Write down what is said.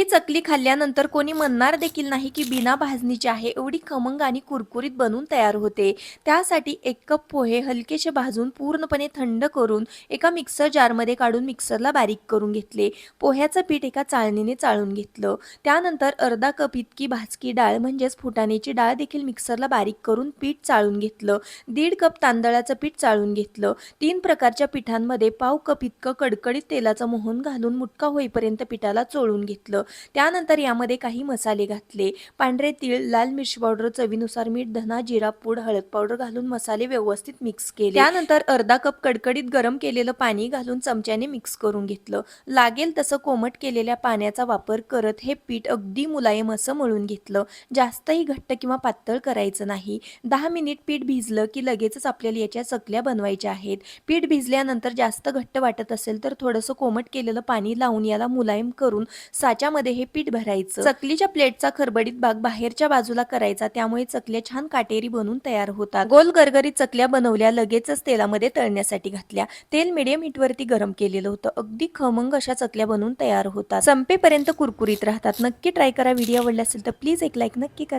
ही चकली खाल्ल्यानंतर कोणी म्हणणार देखील नाही की बिना भाजणीची आहे एवढी खमंग आणि कुरकुरीत बनून तयार होते. त्यासाठी एक कप पोहे हलकेसे भाजून पूर्णपणे थंड करून एका मिक्सर जारमध्ये काढून मिक्सरला बारीक करून घेतले. पोह्याचं पीठ एका चाळणीने चाळून घेतलं. त्यानंतर अर्धा कप इतकी भाजकी डाळ म्हणजेच फुटाण्याची डाळ देखील मिक्सरला बारीक करून पीठ चाळून घेतलं. दीड कप तांदळाचं पीठ चाळून घेतलं. तीन प्रकारच्या पिठांमध्ये पाव कप इतकं कडकडीत तेलाचं मोहन घालून मुटका होईपर्यंत पिठाला चोळून घेतलं. त्यानंतर यामध्ये काही मसाले घातले. पांढरे तीळ लाल मिरची पावडर चवीनुसार मीठ धना जिरा पूड हळद पावडर घालून मसाले व्यवस्थित मिक्स केले. त्यानंतर अर्धा कप कडकडीत गरम केलेलं पाणी घालून चमच्याने मिक्स करून घेतलं. लागेल तसं कोमट केलेल्या पाण्याचा वापर करत हे पीठ अगदी मुलायम असं मळून घेतलं. जास्तही घट्ट किंवा पातळ करायचं नाही. दहा मिनिट पीठ भिजलं की लगेचच आपल्याला याच्या चकल्या बनवायच्या आहेत. पीठ भिजल्यानंतर जास्त घट्ट वाटत असेल तर थोडंसं कोमट केलेलं पाणी लावून याला मुलायम करून साच्यामध्ये हे पीठ भरायचं. चकलीच्या प्लेटचा खरबडीत भाग बाहेरच्या बाजूला करायचा त्यामुळे चकल्या छान काटेरी बनून तयार होतात. गोल गरगरीत चकल्या बनवल्या लगेचच तेलामध्ये तळण्यासाठी घातल्या. तेल मिडियम हीटवरती गरम केलेलं होतं. अगदी खमंग अशा चकल्या बनवून तयार होतात. संपेपर्यंत कुरकुरीत राहतात. नक्की ट्राय करा. व्हिडिओ आवडला असेल तर प्लीज एक लाईक नक्की करा.